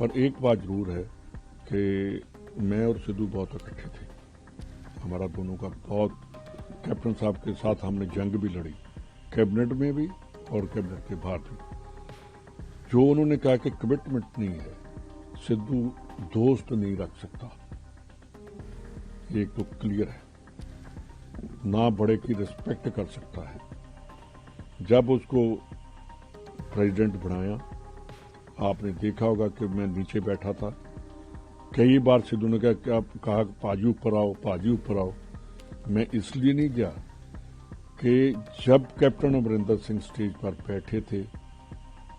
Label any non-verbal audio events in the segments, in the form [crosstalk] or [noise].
पर एक बात ज़रूर है कि मैं और सिद्धू बहुत इकट्ठे थे। हमारा दोनों का बहुत, कैप्टन साहब के साथ हमने जंग भी लड़ी, कैबिनेट में भी और कैबिनेट के बाहर भी। जो उन्होंने कहा कि कमिटमेंट नहीं है, सिद्धू दोस्त नहीं रख सकता। ये तो क्लियर है। ना बड़े की रिस्पेक्ट कर सकता है। जब उसको प्रेसिडेंट बनाया आपने देखा होगा कि मैं नीचे बैठा था। कई बार सिद्धू ने कहा कहा पाजी ऊपर आओ, पाजी ऊपर आओ। मैं इसलिए नहीं गया कि जब कैप्टन अमरिंदर सिंह स्टेज पर बैठे थे,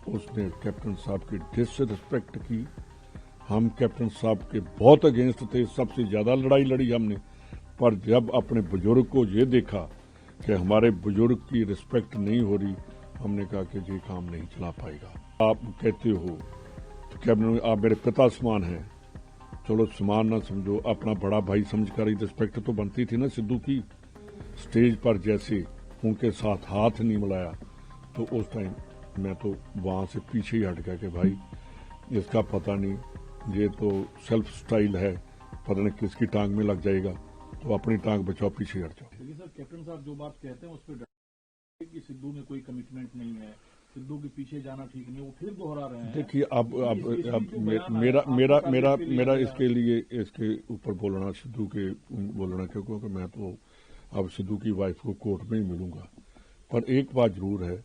उसने कैप्टन साहब की डिसरिस्पेक्ट की। हम कैप्टन साहब के बहुत अगेंस्ट थे, सबसे ज़्यादा लड़ाई लड़ी हमने। पर जब अपने बुज़ुर्ग को ये देखा कि हमारे बुज़ुर्ग की रिस्पेक्ट नहीं हो रही हमने कहा कि ये काम नहीं चला पाएगा। आप कहते हो तो कैबिनेट आप मेरे पिता समान हैं। चलो, समान ना समझो, अपना बड़ा भाई समझकर रिस्पेक्ट तो बनती थी ना सिद्धू की। स्टेज पर जैसे उनके साथ हाथ नहीं मिलाया तो उस टाइम मैं तो वहाँ से पीछे ही हट गया कि भाई, इसका पता नहीं, ये तो सेल्फ स्टाइल है, पता नहीं किसकी टांग में लग जाएगा। तो अपनी टांग बचाओ, पीछे हट जाओ। सर कैप्टन साहब जो बात कहते हैं, उस पर कि सिद्धू में कोई कमिटमेंट नहीं है सिद्धू के पीछे जाना ठीक नहीं वो फिर दोहरा रहे हैं। देखिए इस- अब जो मेरा मेरा मेरा मेरा इसके लिए इसके ऊपर बोलना सिद्धू के बोलना क्यों क्योंकि मैं तो अब सिद्धू की वाइफ को कोर्ट में ही मिलूँगा। पर एक बात ज़रूर है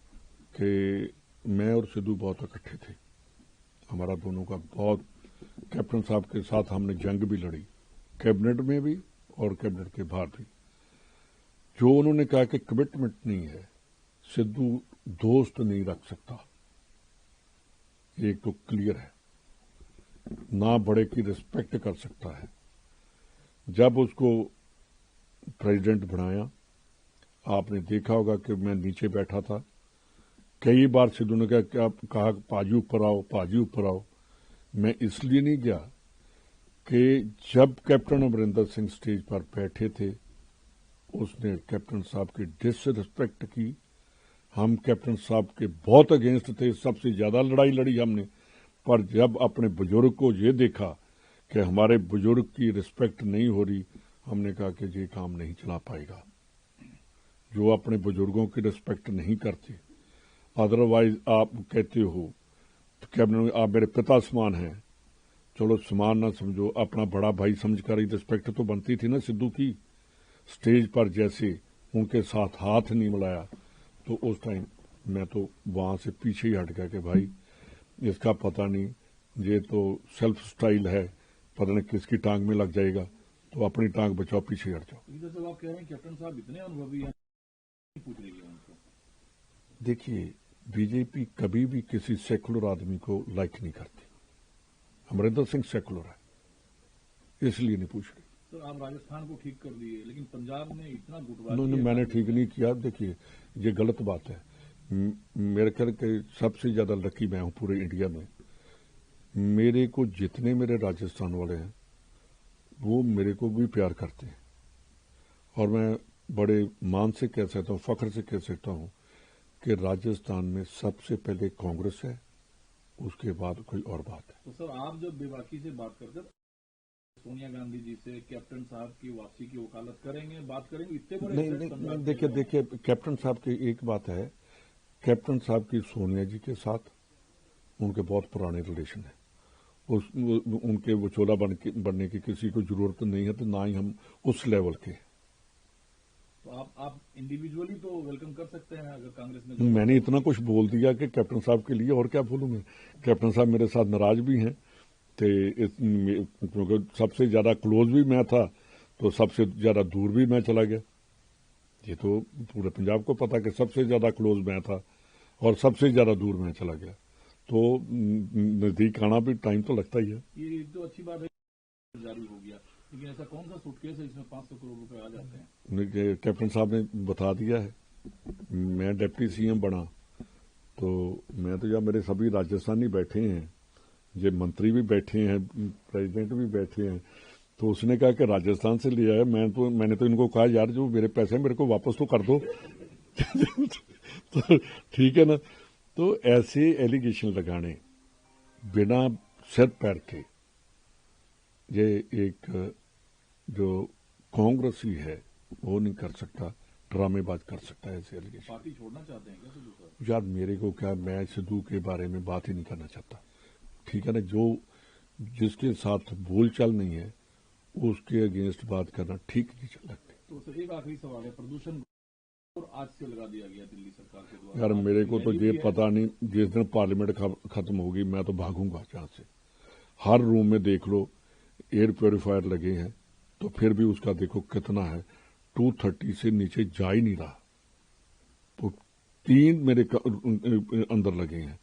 कि मैं और सिद्धू बहुत इकट्ठे थे। हमारा दोनों का बहुत कैप्टन साहब के साथ हमने जंग भी लड़ी कैबिनेट में भी और कैबिनेट के बाहर भी। जो उन्होंने कहा कि कमिटमेंट नहीं है सिद्धू दोस्त नहीं रख सकता। एक तो क्लियर है। ना बड़े की रिस्पेक्ट कर सकता है। जब उसको प्रेसिडेंट बनाया, आपने देखा होगा कि मैं नीचे बैठा था। कई बार सिद्धू ने कहा कहा, पाजी ऊपर आओ, पाजी ऊपर आओ। मैं इसलिए नहीं गया कि जब कैप्टन अमरिंदर सिंह स्टेज पर बैठे थे, उसने कैप्टन साहब की डिसरिस्पेक्ट की। हम कैप्टन साहब के बहुत अगेंस्ट थे, सबसे ज़्यादा लड़ाई लड़ी हमने। पर जब अपने बुज़ुर्ग को ये देखा कि हमारे बुज़ुर्ग की रिस्पेक्ट नहीं हो रही, हमने कहा कि ये काम नहीं चला पाएगा। जो अपने बुज़ुर्गों की रिस्पेक्ट नहीं करते अदरवाइज़ आप कहते हो तो कैबिनेट आप मेरे पिता समान हैं। चलो समान ना समझो, अपना बड़ा भाई समझकर ही रिस्पेक्ट तो बनती थी ना सिद्धू की। स्टेज पर जैसे उनके साथ हाथ नहीं मिलाया तो उस टाइम मैं तो वहाँ से पीछे ही हट गया कि भाई इसका पता नहीं ये तो सेल्फ स्टाइल है पता नहीं किसकी टांग में लग जाएगा तो अपनी टांग बचाओ पीछे हट जाओ। लेकिन आप कह रहे हैं कैप्टन साहब इतने अनुभवी हैं नहीं पूछ रही है उनको। देखिए बीजेपी कभी भी किसी सेकुलर आदमी को लाइक नहीं करती। अमरिंदर सिंह सेकुलर है इसलिए नहीं पूछ रही। सर आप राजस्थान को ठीक कर दिए लेकिन पंजाब में इतना नहीं, नहीं, मैंने ठीक नहीं किया। देखिए ये गलत बात है। मेरे ख्याल के सबसे ज़्यादा लकी मैं हूँ पूरे इंडिया में। मेरे को जितने मेरे राजस्थान वाले हैं वो मेरे को भी प्यार करते हैं। और मैं बड़े मान से कह सकता हूँ फख्र से कह सकता हूँ कि राजस्थान में सबसे पहले कांग्रेस है उसके बाद कोई और बात है। तो सर आप जब बेबाकी से बात करते सोनिया गांधी जी से कैप्टन साहब की वापसी की वकालत करेंगे बात करेंगे। इतने बड़े नहीं नहीं देखिए देखिए कैप्टन साहब की एक बात है कैप्टन साहब की सोनिया जी के साथ उनके बहुत पुराने रिलेशन है। उस वो- उनके विचोला बन के बनने की किसी को ज़रूरत नहीं है तो ना ही हम उस लेवल के। तो आप आप इंडिविजुअली तो वेलकम कर सकते हैं अगर कांग्रेस में मैंने इतना कुछ बोल दिया कि कैप्टन साहब के लिए और क्या बोलूँगा? कैप्टन साहब मेरे साथ नाराज़ भी हैं तो क्योंकि सबसे ज़्यादा क्लोज भी मैं था तो सबसे ज़्यादा दूर भी मैं चला गया। ये तो पूरे पंजाब को पता कि सबसे ज़्यादा क्लोज मैं था और सबसे ज़्यादा दूर मैं चला गया। तो नज़दीक आना भी टाइम तो लगता ही है। ये तो अच्छी बात है जारी हो गया। लेकिन ऐसा कौन सा सूटकेस है जिसमें पाँच सौ करोड़ रुपए आ जाते हैं? कैप्टन साहब ने बता दिया है। मैं डिप्टी सीएम बना तो मैं तो जब मेरे सभी राजस्थानी बैठे हैं ये मंत्री भी बैठे हैं प्रेसिडेंट भी बैठे हैं तो उसने कहा कि राजस्थान से लिया है मैं तो मैंने तो इनको कहा यार जो मेरे पैसे मेरे को वापस तो कर दो। [laughs] तो ठीक है ना? तो ऐसे एलिगेशन लगाने बिना सिर पैर के ये एक जो कांग्रेसी है वो नहीं कर सकता ड्रामेबाज कर सकता है ऐसे एलिगेशन। पार्टी छोड़ना चाहते हैं क्या यार मेरे को क्या मैं सिद्धू के बारे में बात ही नहीं करना चाहता। ठीक है ना जो जिसके साथ बोलचाल नहीं है उसके अगेंस्ट बात करना ठीक नहीं चल लगती तो सर एक आखिरी सवाल है प्रदूषण और आज से लगा दिया गया दिल्ली सरकार के द्वारा। यार मेरे को तो ये पता नहीं जिस दिन पार्लियामेंट खत्म होगी मैं तो भागूँगा जहाँ से। हर रूम में देख लो एयर प्योरीफायर लगे हैं तो फिर भी उसका देखो कितना है। टू थर्टी से नीचे जा ही नहीं रहा। तो तीन मेरे अंदर लगे हैं।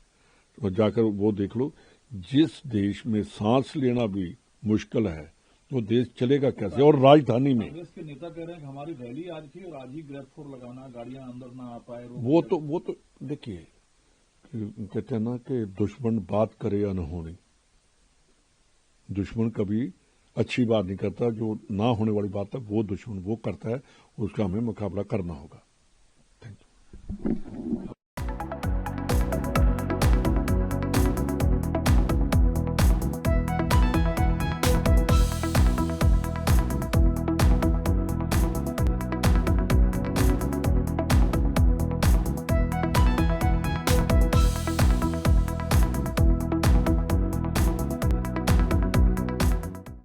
तो जाकर वो देख लो जिस देश में सांस लेना भी मुश्किल है वो देश चलेगा कैसे? और राजधानी में। कांग्रेस के नेता कह रहे हैं कि हमारी रैली आज थी और आज ही ग्रेफ फोर लगाना गाड़ियाँ अंदर ना आ पाए वो तो वो तो देखिए कहते हैं ना कि दुश्मन बात करे या न होने दुश्मन कभी अच्छी बात नहीं करता जो ना होने वाली बात है वो दुश्मन वो करता है उसका हमें मुकाबला करना होगा।